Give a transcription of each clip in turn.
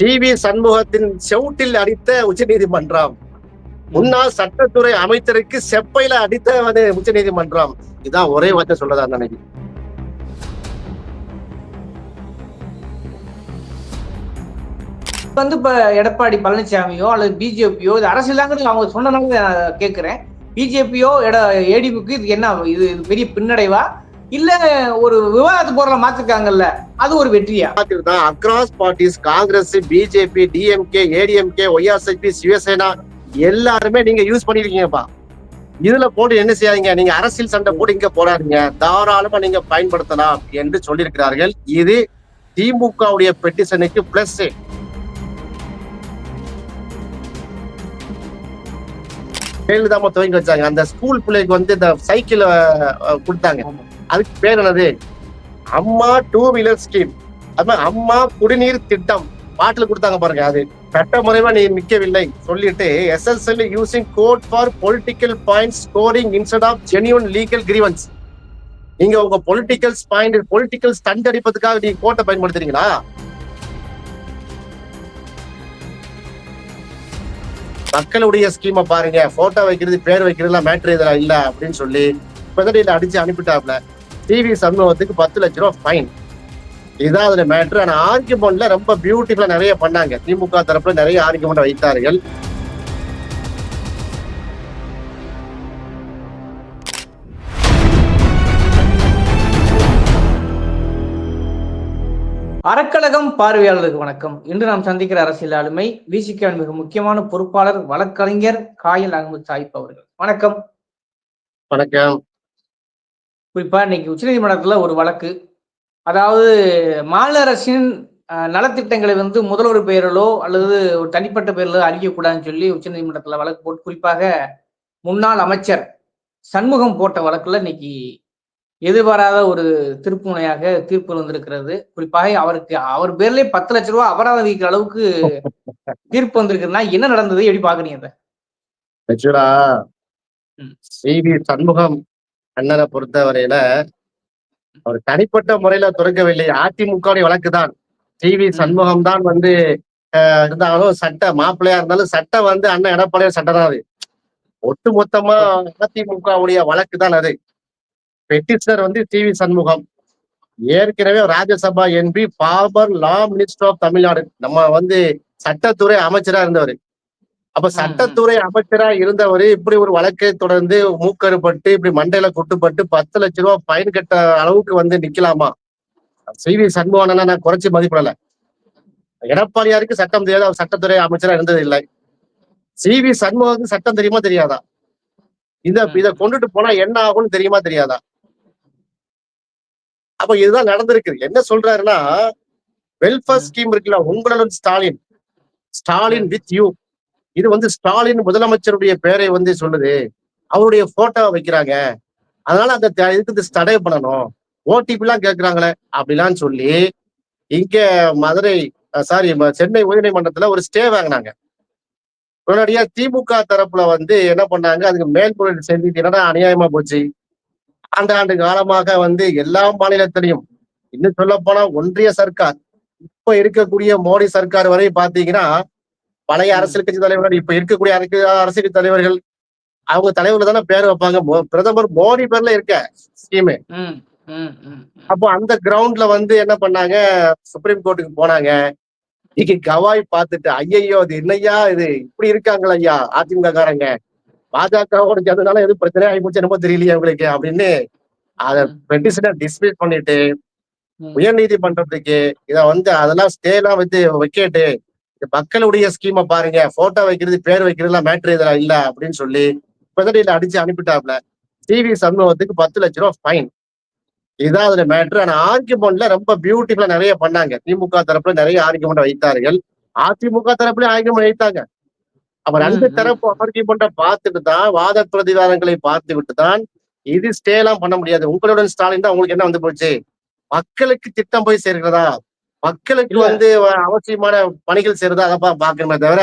T V சண்முகத்தின் செவுட்டில் அடித்த உச்சநீதிமன்றம். முன்னாள் சட்டத்துறை அமைச்சருக்கு செப்பையில அடித்த வந்து உச்சநீதிமன்றம். இதான் ஒரே வார்த்தை சொல்றதா நினைக்கிறேன். வந்து இப்ப எடப்பாடி பழனிசாமியோ அல்லது பிஜேபியோ இது அரசியலாங்கிறது அவங்க சொன்னனால கேட்கிறேன் பிஜேபியோ எட ஏடிபிக்கு இது என்ன இது பெரிய பின்னடைவா? இல்ல ஒரு விவாதத்து பொருளை மாத்திருக்காங்கல்ல அது ஒரு வெற்றியா? தான் across parties Congress BJP DMK ADMK YRCP Shiv Sena எல்லாருமே நீங்க யூஸ் பண்ணிருக்கீங்கப்பா. இதுல போட்டு என்ன செய்யாதீங்க நீங்க அரசியல் சண்டை போட்டு இங்க போடாதீங்க. தாராளமா நீங்க பயன்படுத்தலாம் என்று சொல்லியிருக்கிறார்கள். இது திமுகவுடைய பெட்டிஷனுக்கு பிளஸ் ஜெயலலிதாமா துவங்கி வச்சாங்க. அந்த ஸ்கூல் பிள்ளைக்கு வந்து இந்த சைக்கிள் கொடுத்தாங்க. அதுக்கு பேர் என்னது? அம்மா டூ வீலர் ஸ்கீம் அது மாதிரி அம்மா குடிநீர் திட்டம். பாட்டில் கொடுத்தாங்க பாருங்க அது. சட்டமுறைவா நீ நிக்கவில்லை. சொல்லிட்டு SSL using court for political point scoring instead of genuine legal grievance நீங்க உங்க பொலிட்டிக்கல் பாயிண்ட் பொலிட்டிக்கல் ஸ்டண்ட் அடிப்பதுக்காக நீங்க கோட்டை பயன்படுத்துறீங்களா? மக்களுடைய ஸ்கீமை பாருங்க. போட்டோ வைக்கிறது பேர் வைக்கிறது மேட்ரு இதெல்லாம் இல்லை அப்படின்னு சொல்லி பிரதடியில அடிச்சு அனுப்பிட்டாப்ல டிவி சண்முகத்துக்கு பத்து லட்ச ரூபா ஃபைன் இதான் அதுல மேட்ரு ஆனா ஆர்குமெண்ட்ல ரொம்ப பியூட்டிஃபுல்லா நிறைய பண்ணாங்க. திமுக தரப்புல நிறைய ஆர்குமெண்ட் வைத்தார்கள். அறக்கழகம் பார்வையாளருக்கு வணக்கம். இன்று நாம் சந்திக்கிற அரசியல் ஆளுமை விசிகாவின் மிக முக்கியமான பொறுப்பாளர் வழக்கறிஞர் காயல் அகமது சாயிப் அவர்கள். வணக்கம். வணக்கம். குறிப்பா இன்னைக்கு உச்சநீதிமன்றத்துல ஒரு வழக்கு. அதாவது மாநில அரசின் நலத்திட்டங்களை வந்து முதல்வர் பெயரிலோ அல்லது ஒரு தனிப்பட்ட பெயரிலோ அறிவிக்கக்கூடாதுன்னு சொல்லி உச்சநீதிமன்றத்துல வழக்கு போட்டு குறிப்பாக முன்னாள் அமைச்சர் சண்முகம் போட்ட வழக்குல இன்னைக்கு எதிர்பாராத ஒரு திருப்புமுனையாக தீர்ப்பு வந்திருக்கிறது. குறிப்பாக அவருக்கு அவர் பேர்லயே பத்து லட்ச ரூபாய் அபராதம் விதிக்கிற அளவுக்கு தீர்ப்பு வந்திருக்குன்னா என்ன நடந்தது? எப்படி பாக்குறீங்க சண்முகம் அண்ணனை பொறுத்தவரையில அவர் தனிப்பட்ட முறையில துறக்கவில்லை. அதிமுக வழக்கு தான். டிவி ம். சண்முகம் தான் வந்து இருந்தாலும் சட்ட மாப்பிள்ளையா இருந்தாலும் சட்டம் வந்து அண்ணன் எடப்பாடியார் சட்டம் தான் அது. ஒட்டு மொத்தமா அதிமுகவுடைய வழக்கு தான் அது. பெட்டிஷனர் வந்து டிவி சண்முகம். ஏற்கனவே Rajya Sabha MP former law minister of Tamil Nadu. நம்ம வந்து சட்டத்துறை அமைச்சரா இருந்தவர். அப்ப சட்டத்துறை அமைச்சரா இருந்தவர் இப்படி ஒரு வழக்கை தொடர்ந்து மூக்கறுபட்டு இப்படி மண்டையில கொட்டுப்பட்டு பத்து லட்ச ரூபாய் ஃபைன் கட்ட அளவுக்கு வந்து நிக்கலாமா? சி வி சண்முகனா நான் குறைச்சி மதிப்பிடல. எடப்பாடியாருக்கு சட்டம் தெரியாது அவர் சட்டத்துறை அமைச்சரா இருந்தது இல்லை. சி வி சண்முகம் சட்டம் தெரியுமா தெரியாதா? இந்த இத கொண்டுட்டு போனா என்ன ஆகும்னு தெரியுமா தெரியாதா? அப்ப இதுதான் நடந்திருக்கு. என்ன சொல்றாருன்னா வெல்ஃபேர் ஸ்கீம் இருக்குல்ல உங்களுடன் ஸ்டாலின். ஸ்டாலின் வித் யூ இது வந்து ஸ்டாலின் முதலமைச்சருடைய பெயரை வந்து சொல்லுது. அவருடைய போட்டோவை வைக்கிறாங்க. அதனால அந்த த- இதுக்கு தடை பண்ணணும். ஓடிபி எல்லாம் அப்படிலாம் சொல்லி இங்க மதுரை சாரி சென்னை உயர்நீதிமன்றத்துல ஒரு ஸ்டே வாங்கினாங்க. உடனடியா திமுக தரப்புல வந்து என்ன பண்ணாங்க அதுக்கு மேல்முறையீடு செஞ்சு என்னடா அநியாயமா போச்சு. ஆண்டாண்டு காலமாக வந்து எல்லா மாநிலத்திலையும் இன்னும் சொல்ல போனா ஒன்றிய சர்க்கார் இப்ப இருக்கக்கூடிய மோடி சர்க்கார் வரை பாத்தீங்கன்னா பழைய. அரசியல் கட்சி தலைவர்கள் இப்ப இருக்கக்கூடிய அரசியல் அரசியல் கட்சி தலைவர்கள் அவங்க தலைவர்கள் தானே பேர் வைப்பாங்க பிரதமர் மோடி பேர்ல இருக்க ஸ்கீமு. அப்போ அந்த கிரவுண்ட்ல வந்து என்ன பண்ணாங்க சுப்ரீம் கோர்ட்டுக்கு போனாங்க இன்னைக்கு கவாய் பார்த்துட்டு ஐயையோ இது என்னய்யா இது இப்படி இருக்காங்களா ஐயா அதிமுக காரங்க பாஜகவோட சேர்ந்ததுனால எதுவும் பிரச்சனை ஆகி போச்சு என்னமோ தெரியலையே உங்களுக்கு அப்படின்னு அத. பெட்டிஷனை டிஸ்மிஸ் பண்ணிட்டு. உயர் நீதிமன்றத்துக்கு இத வந்து அதெல்லாம் ஸ்டே எல்லாம் வச்சு வைக்கட்டு மக்களுடைய ஸ்கீமை பாருங்க. போட்டோ வைக்கிறது பேர் வைக்கிறது எல்லாம் மேட்ரு இதெல்லாம் இல்ல அப்படின்னு சொல்லி பிரதடியில அடிச்சு அனுப்பிட்டாப்ல டிவி சண்முகத்துக்கு பத்து லட்ச ரூபா ஃபைன் இதுதான் அதுல மேட்ரு ஆனா ஆர்குமெண்ட்ல ரொம்ப பியூட்டிஃபுல்லா நிறைய பண்ணாங்க. திமுக தரப்புல நிறைய ஆர்குமெண்ட் வைத்தார்கள். அதிமுக தரப்புல ஆர்குமெண்ட் வைத்தாங்க. அப்ப ரெண்டு. தரப்பு ஆர்குமெண்ட்டை பார்த்துட்டு தான் வாத பிரதிவாதங்களை பார்த்து விட்டு தான் இது ஸ்டே எல்லாம் பண்ண முடியாது. உங்களுடன் ஸ்டாலின் தான் உங்களுக்கு என்ன வந்து போச்சு? மக்களுக்கு திட்டம் போய் சேர்க்கிறதா? மக்களுக்கு. வந்து அவசியமான பணிகள் செய்யறதா அதப்பா பாக்கணுமே தவிர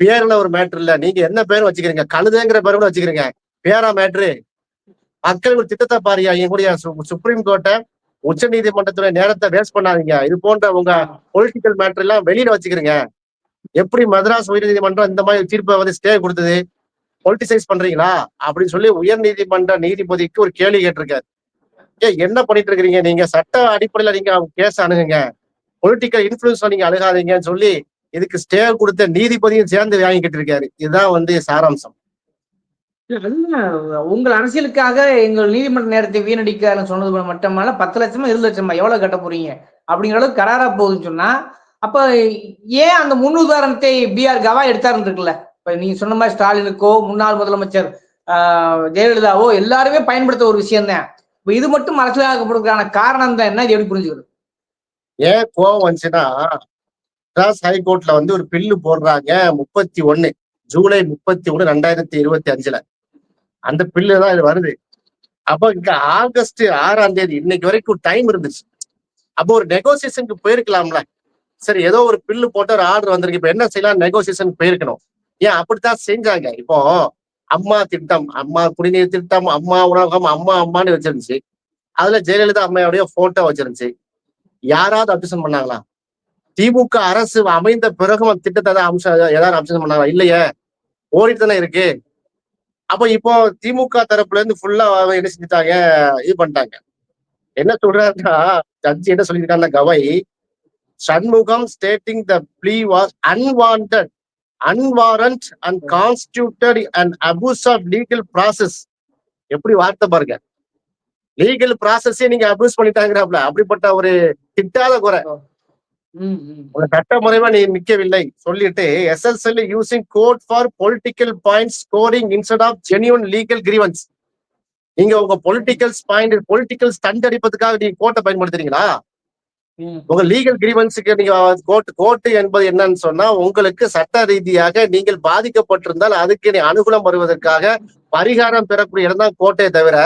பேர்ல ஒரு மேட்ரு இல்ல. நீங்க என்ன பேர் வச்சுக்கிறீங்க? கழுதைங்கிற பேர் கூட வச்சுக்கிறீங்க. பேரா மேட்ரு மக்கள் ஒரு திட்டத்தை பாரியா எங்களுடைய சுப்ரீம் கோர்ட்டை உச்ச நீதிமன்றத்துடைய நேரத்தை வேஸ்ட் பண்ணாதீங்க. இது போன்ற உங்க பொலிட்டிக்கல் மேட்டர் எல்லாம் வெளியில வச்சுக்கிறீங்க. எப்படி மദ്രാஸ் உயர் நீதிமன்றம் இந்த மாதிரி தீர்ப்பை வந்து ஸ்டே கொடுத்தது? பொலிட்டிசைஸ் பண்றீங்களா? அப்படின்னு சொல்லி உயர் நீதிமன்ற நீதிபதிக்கு ஒரு கேள்வி கேட்டிருக்காரு. ஏன் என்ன பண்ணிட்டு இருக்கிறீங்க? நீங்க சட்ட அடிப்படையில நீங்க கேஸ் அணுகுங்க. பொலிட்டிக்கல் இன்ஃபுளுன்ஸ் நீங்க அழுகாதீங்கன்னு சொல்லி இதுக்கு ஸ்டே கொடுத்த நீதிபதியும் சேர்ந்து வாங்கிக்கிட்டு இருக்காரு. இதுதான் வந்து சாராம்சம். உங்கள் அரசியலுக்காக எங்கள் நீதிமன்ற நேரத்தை வீணடிக்க சொன்னது மட்டுமல்ல பத்து லட்சமா இருபது லட்சமா எவ்வளவு கட்ட போறீங்க? அப்படிங்கிற அளவுக்கு கராரா போகுதுன்னு சொன்னா அப்ப ஏன் அந்த முன் உதாரணத்தை பி ஆர் கவா எடுத்தாருன்னு இருக்குல்ல? இப்ப நீங்க சொன்ன மாதிரி ஸ்டாலினுக்கோ முன்னாள் முதலமைச்சர் ஜெயலலிதாவோ எல்லாருமே பயன்படுத்த ஒரு விஷயம் தான் இப்ப இது மட்டும் அரசியலாக்கப்படுறதுக்கான காரணம் தான் என்ன? எப்படி புரிஞ்சுக்கிறது? ஏன் கோவம் வந்துச்சுன்னா மெட்ராஸ் ஹைகோர்ட்ல வந்து ஒரு பில்லு போடுறாங்க முப்பத்தி ஒண்ணு ஜூலை முப்பத்தி ஒண்ணு ரெண்டாயிரத்தி இருபத்தி அஞ்சுல. அந்த பில்லு தான் இது வருது. அப்ப இங்க ஆகஸ்ட் ஆறாம் தேதி இன்னைக்கு வரைக்கும் டைம் இருந்துச்சு. அப்போ ஒரு நெகோசியேஷனுக்கு போயிருக்கலாம்ல. சரி ஏதோ ஒரு பில்லு போட்டு ஒரு ஆர்டர் வந்திருக்கு. இப்ப என்ன செய்யலாம்? நெகோசியேஷன் போயிருக்கணும். ஏன் அப்படித்தான் செஞ்சாங்க? இப்போ அம்மா திட்டம் அம்மா குடிநீர் திட்டம் அம்மா உணவகம் அம்மா அம்மான்னு வச்சிருந்துச்சு. அதுல ஜெயலலிதா அம்மையோடைய போட்டோ வச்சிருந்துச்சு. யாராவது அப்சன் பண்ணாங்களா? திமுக அரசு அமைந்த பிறகும் அந்த திட்டத்தை அம்சம் ஏதாவது அப்சன் பண்ணாங்களா? இல்லையே. ஓடிட்டு தானே இருக்கு. அப்ப இப்போ திமுக தரப்புல இருந்து ஃபுல்லா என்ன செஞ்சுட்டாங்க? இது பண்ணிட்டாங்க. என்ன சொல்றாருன்னா ஜட்ஜி என்ன சொல்லியிருக்காங்க கவை Shanmugam stating the plea was unwanted unwarranted and constituted and abuse of legal process எப்படி வார்த்தை பாருங்க. லீகல் ப்ராசஸே நீங்க அபியூஸ் பண்ணிட்டாங்கிறாப்ல அப்படிப்பட்ட ஒரு திட்டாத குறை. ம், ம். உங்க சட்ட முறைமா நீ நிக்கவில்லை. சொல்லிட்டு SSL using court for political point scoring instead of genuine legal grievance நீங்க உங்க பொலிட்டிக்கல் பாயிண்ட் பொலிட்டிக்கல் ஸ்டண்ட் அடிப்பதுக்காக நீங்க கோர்ட்டை பயன்படுத்துறீங்களா. உங்க லீகல் கிரீவன்ஸுக்கு நீங்க கோர்ட் கோர்ட்டு என்பது என்னன்னு சொன்னா உங்களுக்கு சட்ட ரீதியாக நீங்கள் பாதிக்கப்பட்டிருந்தால் அதுக்கு நீ அனுகூலம் வருவதற்காக பரிகாரம் பெறக்கூடிய இடம் தான் கோர்ட்டே தவிர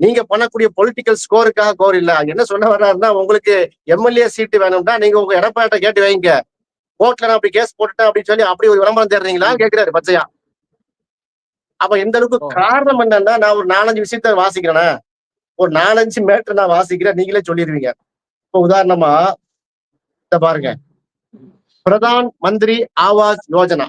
நீங்க பண்ணக்கூடிய பொலிட்டிக்கல் ஸ்கோருக்காக கோர் இல்ல. அங்க என்ன சொல்ல வர்றாருன்னா உங்களுக்கு எம்எல்ஏ சீட்டு வேணும்னா நீங்க உங்க எடப்பாட்ட கேட்டு வைங்க. கோர்ட்ல நான் அப்படி கேஸ் போட்டுட்டேன் அப்படின்னு சொல்லி அப்படி ஒரு விளம்பரம் தேடுறீங்களா கேக்குறாரு பச்சையா. அப்ப எந்த அளவுக்கு. காரணம் என்னன்னா நான் ஒரு நாலஞ்சு விஷயத்த வாசிக்கிறேனே? ஒரு நாலஞ்சு மேட்டர் நான் வாசிக்கிறேன் நீங்களே சொல்லிடுவீங்க. இப்ப உதாரணமா இத பாருங்க. பிரதான் மந்திரி ஆவாஸ் யோஜனா.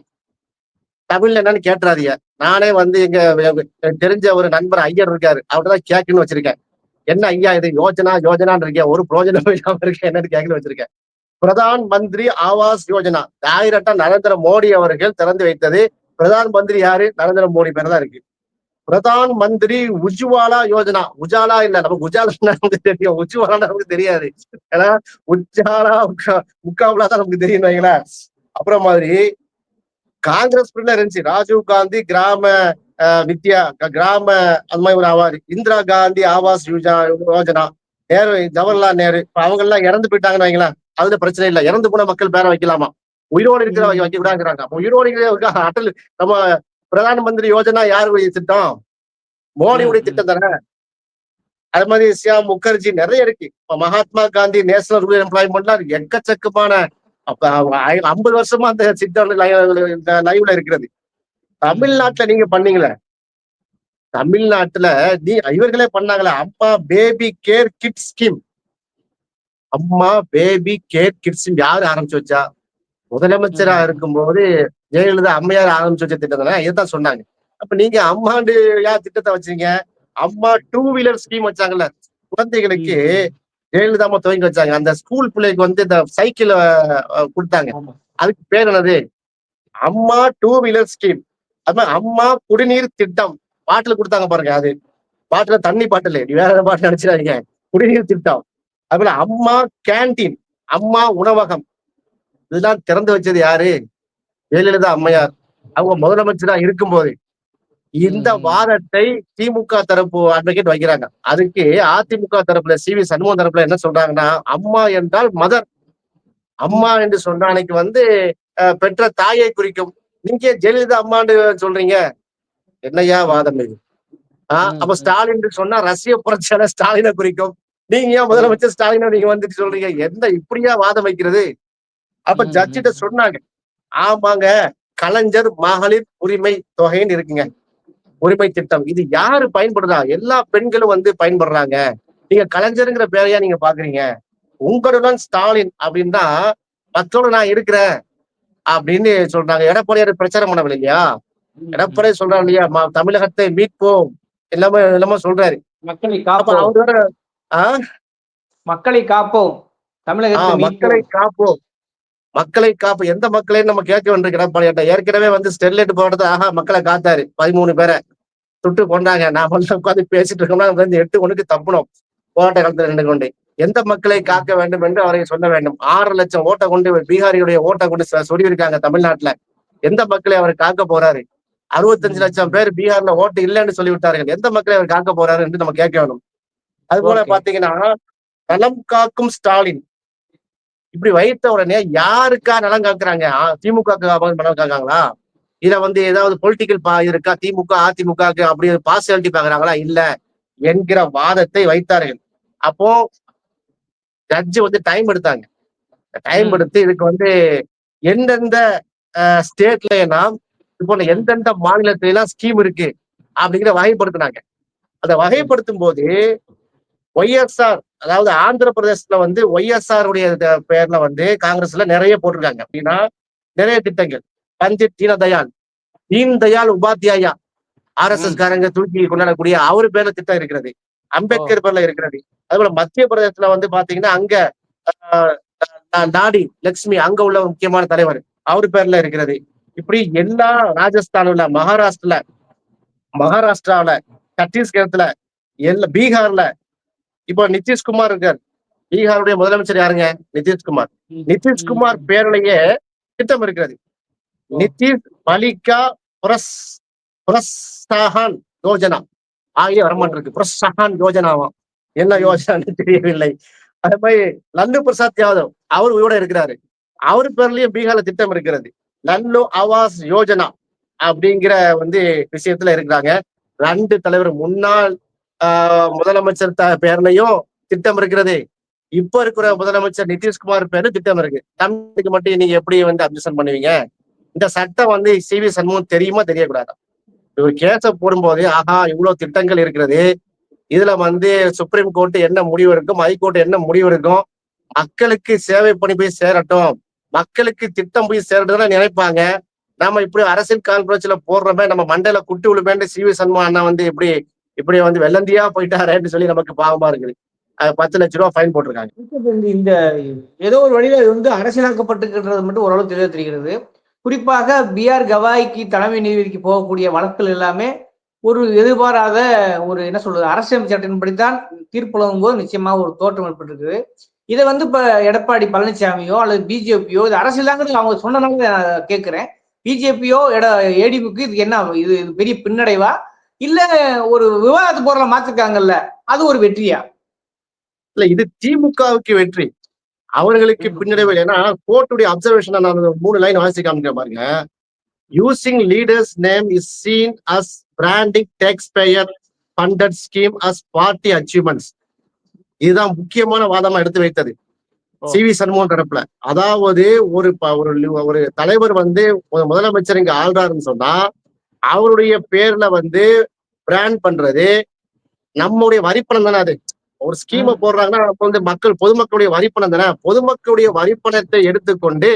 தமிழ்ல என்னன்னு கேட்டுறாதீங்க. நானே வந்து எங்க தெரிஞ்ச ஒரு நண்பர் ஐயர் இருக்காரு. அவர்கிட்ட தான் கேட்கணும்னு வச்சிருக்கேன். என்ன ஐயா இது? யோஜனா யோஜனான்னு இருக்கேன் ஒரு பிரோஜனம் இல்லாம இருக்கேன். என்னன்னு கேட்கணும் வச்சிருக்கேன். பிரதான் மந்திரி ஆவாஸ் யோஜனா. டைரக்டா நரேந்திர மோடி அவர்கள் திறந்து வைத்தது பிரதான் மந்திரி யாரு? நரேந்திர மோடி பேர் தான் இருக்கு. பிரதான் மந்திரி உஜ்வாலா யோஜனா. உஜாலா இல்ல நமக்கு உஜாலா தெரியும். உஜ்வாலா நமக்கு தெரியாது. ஏன்னா உஜாலா முக்கா- தான் நமக்கு தெரியும் அப்புறம் மாதிரி காங்கிரஸ் பிரிண்ட்ல இருந்துச்சு ராஜீவ் காந்தி கிராம வித்யா கிராம அந்த மாதிரி ஒரு அவார்டு இந்திரா காந்தி ஆவாஸ் யோஜனா யோஜனா. நேரு ஜவஹர்லால் நேரு. இப்ப அவங்க எல்லாம் இறந்து போயிட்டாங்கன்னு வைங்களேன். அதுல பிரச்சனை இல்ல. இறந்து போன மக்கள் பேரை வைக்கலாமா? உயிரோடு இருக்கிற வைக்க கூடாதுங்கிறாங்க. அப்ப உயிரோடு இருக்கிற அட்டல் நம்ம பிரதான மந்திரி யோஜனா யாருடைய திட்டம்? மோடியுடைய திட்டம் தானே? அது மாதிரி சியாம் முகர்ஜி நிறைய இருக்கு. இப்ப மகாத்மா காந்தி நேஷனல் ரூரல் எம்ப்ளாய்மெண்ட்லாம் எக்கச்சக்கமான அப்ப ஐம்பது வருஷமா அந்த சித்தம் லைவ்ல இருக்கிறது. தமிழ்நாட்டுல நீங்க பண்ணீங்களே? தமிழ்நாட்டுல நீ இவர்களே பண்ணாங்களே Amma baby care kit scheme Amma baby care kit scheme யாரு ஆரம்பிச்சு வச்சா? முதலமைச்சரா. இருக்கும்போது ஜெயலலிதா அம்மையார் ஆரம்பிச்சு வச்ச திட்டம் தானே இதுதான் சொன்னாங்க. அப்ப நீங்க அம்மாண்டு யார் திட்டத்தை வச்சீங்க? அம்மா டூ வீலர் ஸ்கீம் வச்சாங்கல்ல. குழந்தைகளுக்கு ஜெயலலிதா அம்மா துவங்கி வச்சாங்க. அந்த ஸ்கூல் பிள்ளைக்கு வந்து இந்த சைக்கிள் கொடுத்தாங்க. அதுக்கு பேர் என்னது? அம்மா டூ வீலர் ஸ்கீம் அது மாதிரி அம்மா குடிநீர் திட்டம். பாட்டில் கொடுத்தாங்க பாருங்க அது. பாட்டில தண்ணி பாட்டில். வேற பாட்டில் நினைச்சிடாதீங்க குடிநீர் திட்டம். அதுபோல அம்மா கேண்டீன் அம்மா உணவகம். இதெல்லாம் திறந்து வச்சது யாரு? ஜெயலலிதா அம்மையார். அவங்க முதலமைச்சரா இருக்கும்போது. இந்த. வாதத்தை திமுக தரப்பு அட்வொகேட் வைக்கிறாங்க. அதுக்கு அதிமுக தரப்புல சி வி சண்முகம் தரப்புல என்ன சொல்றாங்கன்னா அம்மா என்றால் மதர். அம்மா என்று சொன்ன அன்னைக்கு வந்து பெற்ற தாயை குறிக்கும். நீங்க ஜெயலலிதா அம்மான்னு சொல்றீங்க. என்னையா வாதம் இது? ஆஹ் அப்ப. ஸ்டாலின் சொன்னா ரஷ்ய புரட்சியாளர் ஸ்டாலினை குறிக்கும். நீங்க ஏன் முதலமைச்சர் ஸ்டாலினை நீங்க வந்துட்டு சொல்றீங்க? என்ன இப்படியா வாதம் வைக்கிறது? அப்ப ஜட்ஜிட்ட. சொன்னாங்க. ஆமாங்க கலைஞர் மகளிர் உரிமை தொகைன்னு இருக்குங்க. உரிமை திட்டம். இது யாரு பயன்படுறா? எல்லா பெண்களும் வந்து பயன்படுறாங்க. நீங்க கலைஞருங்கிற பேரையா நீங்க பாக்குறீங்க? உங்களுடன் ஸ்டாலின் அப்படின்னா மக்களோட நான் இருக்கிறேன் அப்படின்னு சொல்றாங்க. எடப்பாடியார் பிரச்சாரம் பண்ணவில்லை இல்லையா? எடப்பாடி சொல்றாரு இல்லையா? தமிழகத்தை மீட்போம். எல்லாமே எல்லாமே சொல்றாரு. மக்களை காப்போம். அவரோட ஆஹ் மக்களை காப்போம். தமிழகத்தை மக்களை. காப்போம். மக்களை காப்பு எந்த மக்களையும் நம்ம கேட்க வேண்டிய எடப்பாடியாட்ட ஏற்கனவே வந்து ஸ்டெர்லைட் போடுறது ஆஹா மக்களை காத்தாரு. பதிமூணு பேரை. சுட்டு கொண்டாங்க. நாம வந்து உட்காந்து பேசிட்டு இருக்கோம்னா இருந்து எட்டு ஒண்ணுக்கு தப்பணும் போராட்ட காலத்துல நின்று கொண்டு. எந்த மக்களை காக்க வேண்டும் என்று அவரை சொல்ல வேண்டும். ஆறு லட்சம் ஓட்டை கொண்டு பீகாரியுடைய ஓட்டை கொண்டு சொல்லியிருக்காங்க தமிழ்நாட்டுல. எந்த மக்களை அவர் காக்க போறாரு? அறுபத்தஞ்சு லட்சம் பேர் பீகார்ல ஓட்டு இல்லைன்னு சொல்லிவிட்டார்கள். எந்த மக்களை அவர் காக்க போறாரு என்று நம்ம கேட்க வேணும். அது போல. பாத்தீங்கன்னா நலம் காக்கும் ஸ்டாலின். இப்படி வைத்த உடனே யாருக்கா நலம் காக்குறாங்க? திமுக நலம் காக்காங்களா? இத வந்து ஏதாவது பொலிட்டிக்கல் பா இருக்கா? திமுக அதிமுக அப்படி பாசியாலிட்டி பாக்குறாங்களா இல்ல என்கிற வாதத்தை வைத்தார்கள். அப்போ ஜட்ஜ் வந்து டைம் எடுத்தாங்க. டைம். எடுத்து இதுக்கு வந்து எந்தெந்த ஸ்டேட்ல எல்லாம் இப்போ எந்தெந்த மாநிலத்துல எல்லாம் ஸ்கீம் இருக்கு அப்படிங்கிற வகைப்படுத்தினாங்க. அதை வகைப்படுத்தும் போது ஒய்எஸ்ஆர் அதாவது ஆந்திர பிரதேசத்துல வந்து ஒய்எஸ்ஆர் உடைய பேர்ல வந்து காங்கிரஸ்ல நிறைய போட்டிருக்காங்க. அப்படின்னா நிறைய திட்டங்கள். Pandit Deendayal Deen Dayal Upadhyaya. R S S காரங்க தூக்கி கொண்டாடக்கூடிய அவரு பேர்ல திட்டம் இருக்கிறது. அம்பேத்கர் பேர்ல இருக்கிறது. அதுபோல மத்திய பிரதேசத்துல வந்து பாத்தீங்கன்னா அங்க நாடி லட்சுமி அங்க உள்ள ஒரு முக்கியமான தலைவர். அவரு பேர்ல இருக்கிறது. இப்படி எல்லா ராஜஸ்தான்ல மகாராஷ்டிரல மகாராஷ்டிராவுல சத்தீஸ்கர்ல எல்லா பீகார்ல இப்போ நிதிஷ்குமார் இருக்கார். பீகாருடைய முதலமைச்சர் யாருங்க? நிதிஷ்குமார். நிதிஷ்குமார் பேர்லயே திட்டம் இருக்கிறது. நிதிஷ் மலிகா புரஸ் புரஸ்தாகான் யோஜனா. ஆகிய வரமாட்டிருக்கு புரஸ்தாகான் யோஜனாவாம் என்ன யோஜனான்னு தெரியவில்லை. அதே மாதிரி லல்லு பிரசாத் யாதவ் அவர் உயிரோட இருக்கிறாரு. அவர் பேர்லயும் பீகார்ல திட்டம் இருக்கிறது. லல்லு ஆவாஸ் யோஜனா அப்படிங்கிற வந்து விஷயத்துல இருக்கிறாங்க. ரெண்டு தலைவர் முன்னாள் ஆஹ், முதலமைச்சர் த- பேர்லையும் திட்டம் இருக்கிறது. இப்ப இருக்கிற முதலமைச்சர் நிதிஷ்குமார் பேரு திட்டம் இருக்கு. தமிழுக்கு மட்டும் நீங்க எப்படி வந்து அப்சன் பண்ணுவீங்க? இந்த சட்டம் வந்து சி வி சண்முகம் தெரியுமா தெரியக்கூடாது? இவர் கேச போடும்போது ஆஹா இவ்வளவு திட்டங்கள் இருக்கிறது. இதுல வந்து சுப்ரீம் கோர்ட் என்ன முடிவு இருக்கும் ஹைகோர்ட் என்ன முடிவு இருக்கும் மக்களுக்கு சேவை பண்ணி போய் சேரட்டும். மக்களுக்கு திட்டம் போய் சேரட்டும் நினைப்பாங்க. நாம இப்படி அரசியல் கான்ஃபரன்ஸ்ல போடுறோமே நம்ம மண்டையில குட்டி விழுமேன்னு சி வி சண்முகம் அண்ணா வந்து இப்படி இப்படி வந்து வெள்ளந்தியா போயிட்டாரேன்னு சொல்லி நமக்கு பாவமா இருக்குது. அது பத்து லட்ச ரூபா ஃபைன் போட்டிருக்காங்க. இந்த- ஏதோ ஒரு வழியில இது வந்து அரசியலாக்கப்பட்டிருக்கிறது மட்டும் ஓரளவு தெரிய தெரிகிறது. குறிப்பாக பி ஆர் கவாய்க்கு தலைமை நீதிபதிக்கு போகக்கூடிய வழக்குகள் எல்லாமே ஒரு எதிர்பாராத ஒரு என்ன சொல்றது அரசியல் சட்டத்தின்படித்தான் தீர்ப்புலகும் போது நிச்சயமா ஒரு தோற்றம் ஏற்பட்டிருக்குது. இதை வந்து இப்ப எடப்பாடி பழனிசாமியோ அல்லது பிஜேபியோ இது அரசியலாங்கிறது அவங்க சொன்னனால நான் கேட்கிறேன். பிஜேபியோ எட ஏடிபிக்கு இது என்ன இது இது பெரிய பின்னடைவா? இல்ல ஒரு விவாதத்து பொருளை மாத்திருக்காங்கல்ல அது ஒரு வெற்றியா? இல்ல இது திமுகவுக்கு வெற்றி. அவர்களுக்கு. பின்னடைவு. ஏன்னா கோர்ட்டுடைய அப்சர்வேஷன் நான் மூணு லைன் வாசி காமிக்கிறேன் பாருங்க. Using leaders name is seen as branding tax payer funded scheme as party achievements இதுதான் முக்கியமான வாதமா எடுத்து வைத்தது. சி வி சண்முகம் தரப்புல. அதாவது ஒரு ஒரு ஒரு தலைவர் வந்து முதலமைச்சர் இங்க ஆள்றாருன்னு சொன்னா அவருடைய பேர்ல வந்து பிராண்ட் பண்றது நம்முடைய வரிப்பணம் தானே அது. ஒரு ஸ்கீமை போடுறாங்கன்னா அப்ப வந்து மக்கள் பொதுமக்களுடைய வரிப்பணம் தானே பொதுமக்களுடைய வரிப்பணத்தை எடுத்துக்கொண்டு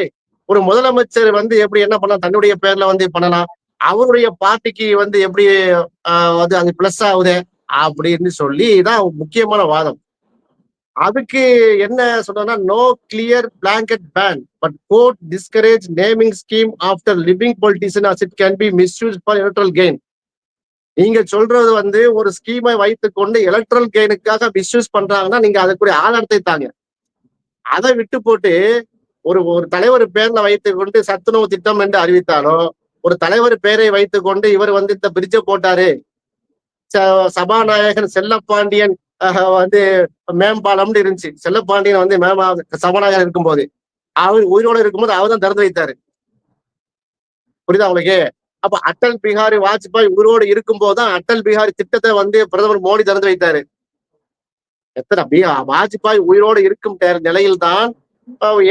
ஒரு முதலமைச்சர் வந்து எப்படி என்ன பண்ணலாம்? தன்னுடைய பேர்ல வந்து பண்ணலாம். அவருடைய பார்ட்டிக்கு வந்து எப்படி அது அது பிளஸ் ஆகுது அப்படின்னு சொல்லி தான் முக்கியமான வாதம். அதுக்கு என்ன சொல்றேன்னா no clear blanket ban but court discourage naming scheme after living politician as it can be misuse for electoral gain நீங்க சொல்றது வந்து ஒரு ஸ்கீமை வைத்துக் கொண்டு எலக்ட்ரல் கெயினுக்காக மிஸ்யூஸ் பண்றாங்கன்னா நீங்க அதுக்குரிய ஆதாரத்தை தாங்க. அதை விட்டு போட்டு ஒரு ஒரு தலைவர் பேர்ல வைத்துக் கொண்டு சத்துணவு திட்டம் என்று அறிவித்தாலும் ஒரு தலைவர் பேரை வைத்துக் கொண்டு இவர் வந்து இந்த பிரிட்ஜை போட்டாரு. ச- செல்லப்பாண்டியன் வந்து மேம்பாலம்னு இருந்துச்சு. செல்லப்பாண்டியன் வந்து மேம்பா சபாநாயகர் இருக்கும்போது. அவர் உயிரோட இருக்கும்போது அவர் தான் திறந்து வைத்தாரு. புரியுதா உங்களுக்கு? அப்ப அட்டல் பிஹாரி வாஜ்பாய் உயிரோடு இருக்கும்போது தான் அட்டல் பிஹாரி திட்டத்தை வந்து பிரதமர் மோடி திறந்து வைத்தாரு. எத்தனை பி- வாஜ்பாய் உயிரோடு இருக்கும் நிலையில் தான்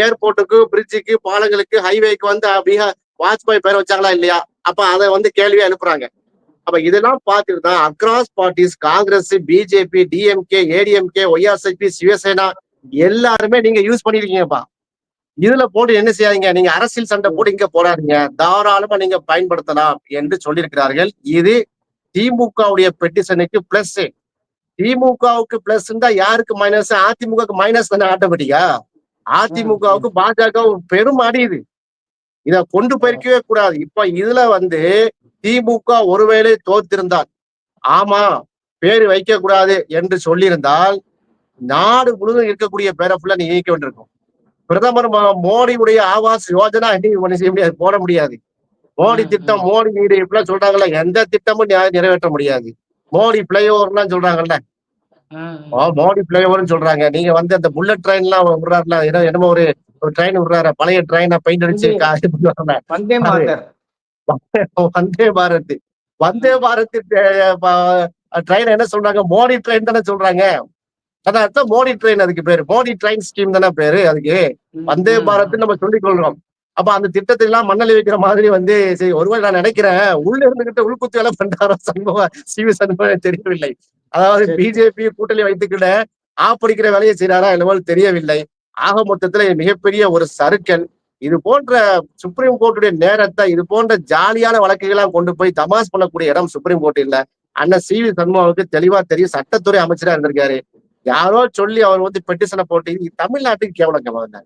ஏர்போர்ட்டுக்கு பிரிட்ஜுக்கு பாலங்களுக்கு ஹைவேக்கு வந்து பீகார் வாஜ்பாய் பேர் வச்சாங்களா இல்லையா? அப்ப அதை வந்து கேள்வியா அனுப்புறாங்க அப்ப இதெல்லாம் பார்த்துட்டு தான் across parties Congress BJP DMK ADMK YRCP Shiv Sena எல்லாருமே நீங்க யூஸ் பண்ணிருக்கீங்கப்பா. இதுல போட்டு என்ன செய்யாதீங்க? நீங்க அரசியல் சண்டை போட்டு இங்க போடாதீங்க. தாராளமா நீங்க பயன்படுத்தலாம் என்று சொல்லியிருக்கிறார்கள். இது திமுகவுடைய பெட்டிஷனுக்கு பிளஸ் திமுகவுக்கு பிளஸ் இருந்தா யாருக்கு மைனஸ் அதிமுகவுக்கு மைனஸ் தானே ஆட்டோமேட்டிக்கா? அதிமுகவுக்கு பாஜக பெரும் அடி இது. இத கொண்டு போயிருக்கவே கூடாது. இப்ப இதுல வந்து திமுக ஒருவேளை தோத்திருந்தால் ஆமா பேரு வைக்க கூடாது என்று சொல்லியிருந்தால் நாடு முழுவதும் இருக்கக்கூடிய பேரை ஃபுல்லா நீ நீக்க வேண்டியிருக்கும் பிரதமர் மோடியுடைய ஆவாஸ் யோஜனா ஒண்ணு செய்ய முடியாது? போட முடியாது. மோடி திட்டம் மோடி வீடு இப்படிலாம் சொல்றாங்கல்ல எந்த திட்டமும் நிறை- நிறைவேற்ற முடியாது. மோடி பிளைஓவர்லாம் சொல்றாங்கல்ல. மோடி பிளைஓவர்னு சொல்றாங்க. நீங்க வந்து அந்த புல்லட் ட்ரெயின் எல்லாம் விடுறாருல ஏதோ என்னமோ ஒரு ட்ரெயின் விடுறாரு பழைய ட்ரெயினை பெயிண்ட் அடிச்சு வந்தே பாரத். வந்தே பாரத். ட்ரெயின் என்ன சொல்றாங்க? மோடி ட்ரெயின் தானே சொல்றாங்க. அதான் மோடி ட்ரெயின் அதுக்கு பேரு. மோடி ட்ரெயின் ஸ்கீம் தானே பேரு அதுக்கு. வந்தே பாரத் நம்ம சொல்லிக் கொள்றோம் அப்ப அந்த திட்டத்தை எல்லாம் மண்ணலி வைக்கிற மாதிரி வந்து சரி ஒருவேளை நான் நினைக்கிறேன் உள்ள இருந்துகிட்ட உள்குத்து வேலை பண்றாரோ சண்முக சிவி சண்முகம் தெரியவில்லை. அதாவது. பிஜேபி கூட்டணி வைத்துக்கிட்ட ஆப்படிக்கிற வேலையை செய்யறாரா என்னவோ தெரியவில்லை. ஆக மொத்தத்துல மிகப்பெரிய ஒரு சறுக்கல். இது போன்ற சுப்ரீம் கோர்ட்டுடைய நேரத்தை இது போன்ற ஜாலியான வழக்குகளாம் கொண்டு போய் தமாஸ் பண்ணக்கூடிய இடம் சுப்ரீம் கோர்ட் இல்ல அண்ணன் சி வி சண்முகாவுக்கு தெளிவா தெரியும். சட்டத்துறை அமைச்சரா இருந்திருக்காரு. யாரோ சொல்லி அவர் வந்து பெட்டிஷனை போட்டு தமிழ்நாட்டுக்கு கேவலம் வந்தார்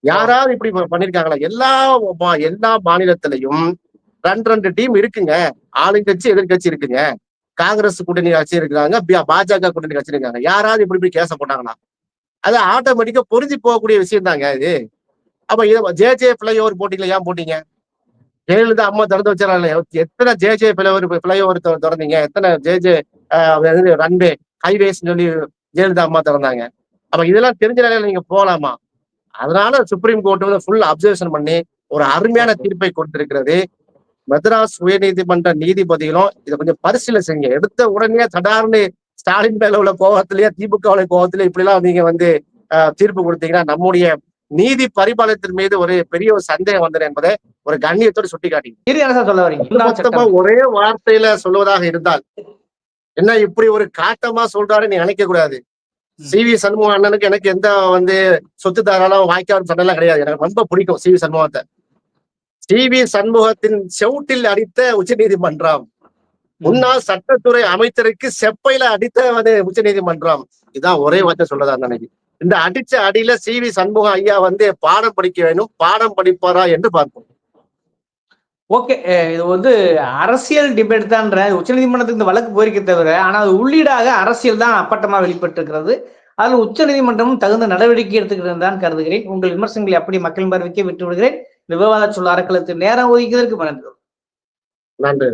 யாராவது இப்படி பண்ணிருக்காங்களா? எல்லா எல்லா மாநிலத்திலையும் ரெண்டு ரெண்டு டீம் இருக்குங்க. ஆளுங்கட்சி எதிர்கட்சி இருக்குங்க. காங்கிரஸ் கூட்டணி கட்சி இருக்காங்க பி- பாஜக கூட்டணி கட்சி இருக்காங்க. யாராவது இப்படி இப்படி கேச போட்டாங்களா? அது ஆட்டோமேட்டிக்கா பொருந்தி போகக்கூடிய விஷயம் தாங்க இது. அப்ப இது ஜே ஜே பிளைஓவர் போட்டீங்களா? ஏன் போட்டீங்க? ஜெயலலிதா அம்மா திறந்து வச்சிடறாங்க எத்தனை ஜே ஜே பிளைஓவர் பிளைஓவர் திறந்தீங்க? எத்தனை ஜே ஜே ரன்வே ஹைவேஸ் சொல்லி ஜெயலலிதா அம்மா திறந்தாங்க. அப்ப இதெல்லாம் தெரிஞ்ச நிலையில நீங்க போலாமா? அதனால சுப்ரீம் கோர்ட் வந்து ஃபுல் அப்சர்வேஷன் பண்ணி ஒரு அருமையான தீர்ப்பை கொடுத்திருக்கிறது. மெட்ராஸ் உயர்நீதிமன்ற நீதிபதிகளும் இதை கொஞ்சம் பரிசீலனை செய்யுங்க. எடுத்த உடனே சடார்னு ஸ்டாலின் மேல உள்ள கோபத்திலேயே திமுக உள்ள கோபத்திலே இப்படி எல்லாம் நீங்க வந்து தீர்ப்பு கொடுத்தீங்கன்னா நம்முடைய நீதி பரிபாலனத்தின் மீது ஒரு பெரிய ஒரு சந்தேகம் வந்தது என்பதை ஒரு கண்ணியத்தோடு மொத்தமா சட்டம். ஒரே வார்த்தையில சொல்வதாக இருந்தால் என்ன இப்படி ஒரு காட்டமா சொல்றாரு நீ நினைக்க கூடாது. சி வி சண்முகம் அண்ணனுக்கு எனக்கு எந்த வந்து சொத்து தாராளம் வாய்க்கால் சண்டெல்லாம் கிடையாது. எனக்கு ரொம்ப பிடிக்கும் சி வி சண்முகத்தை. சி வி சண்முகத்தின் செவுட்டில் அடித்த உச்சநீதிமன்றம். முன்னாள் சட்டத்துறை அமைச்சருக்கு செப்பையில அடித்த வந்து உச்சநீதிமன்றம். இதான் ஒரே வார்த்தை சொல்றதா நினைக்கு இந்த அடிச்ச அடியில சி வி சண்முகம் ஐயா வந்து பாடம் படிக்க வேணும் பாடம் படிப்பாரா என்று பார்ப்போம். ஓகே இது வந்து அரசியல் டிபேட் தான்ற. உச்சநீதிமன்றத்துக்கு இந்த வழக்கு போயிருக்கே தவிர ஆனால் அது உள்ளீடாக அரசியல் தான் அப்பட்டமா வெளிப்பட்டிருக்கிறது. அதில் உச்சநீதிமன்றமும் தகுந்த நடவடிக்கை எடுத்துக்கிறது தான் கருதுகிறேன். உங்கள் விமர்சனங்களை அப்படி மக்கள் பார்வைக்கே விட்டு விடுகிறேன் விவாத சொல்ல அறக்களத்து நேரம் ஒதுக்கியதற்கு நன்றி நன்றி.